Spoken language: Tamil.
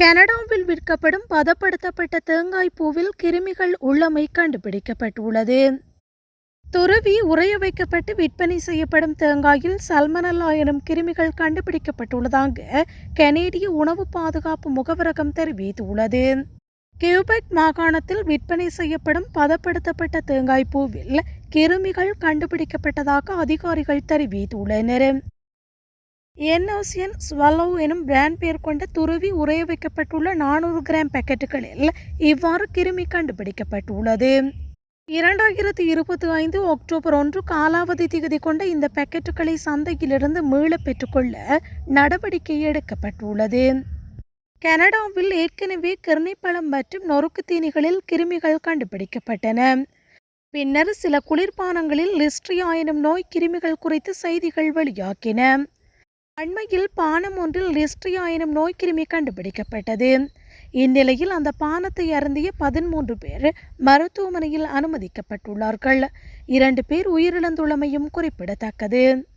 கனடாவில் விற்கப்படும் பதப்படுத்தப்பட்ட தேங்காய் பூவில் கிருமிகள் உள்ளமை கண்டுபிடிக்கப்பட்டுள்ளது. துருவி உறைய வைக்கப்பட்டு விற்பனை செய்யப்படும் தேங்காயில் சல்மனல்லா எனும் கிருமிகள் கண்டுபிடிக்கப்பட்டுள்ளதாக கனேடிய உணவு பாதுகாப்பு முகவரகம் தெரிவித்துள்ளது. கியூபெக் மாகாணத்தில் விற்பனை செய்யப்படும் பதப்படுத்தப்பட்ட தேங்காய் பூவில் கிருமிகள் கண்டுபிடிக்கப்பட்டதாக அதிகாரிகள் தெரிவித்துள்ளனர். என்ஓசியன் ஸ்வலோ எனும் பிராண்ட் பெயர் கொண்ட துருவி உறைய வைக்கப்பட்டுள்ள நானூறு கிராம் பாக்கெட்டுகளில் இவ்வாறு கிருமி கண்டுபிடிக்கப்பட்டுள்ளது. இரண்டாயிரத்தி இருபத்தி ஐந்து அக்டோபர் ஒன்று காலாவதி திகதி கொண்ட இந்த பாக்கெட்டுகளை சந்தையிலிருந்து மீள பெற்றுக்கொள்ள நடவடிக்கை எடுக்கப்பட்டுள்ளது. கனடாவில் ஏற்கனவே கிருணிப்பழம் மற்றும் நொறுக்கு தீனிகளில் கிருமிகள் கண்டுபிடிக்கப்பட்டன. பின்னர் சில குளிர்பானங்களில் லிஸ்ட்ரியா எனும் நோய் கிருமிகள் குறித்து செய்திகள் வெளியாகின. அண்மையில் பானம் ஒன்றில் லிஸ்ட்ரியா எனும் நோய்க்கிருமி கண்டுபிடிக்கப்பட்டது. இந்நிலையில் அந்த பானத்தை அருந்திய பதிமூன்று பேர் மருத்துவமனையில் அனுமதிக்கப்பட்டுள்ளார்கள். இரண்டு பேர் உயிரிழந்துள்ளமையும் குறிப்பிடத்தக்கது.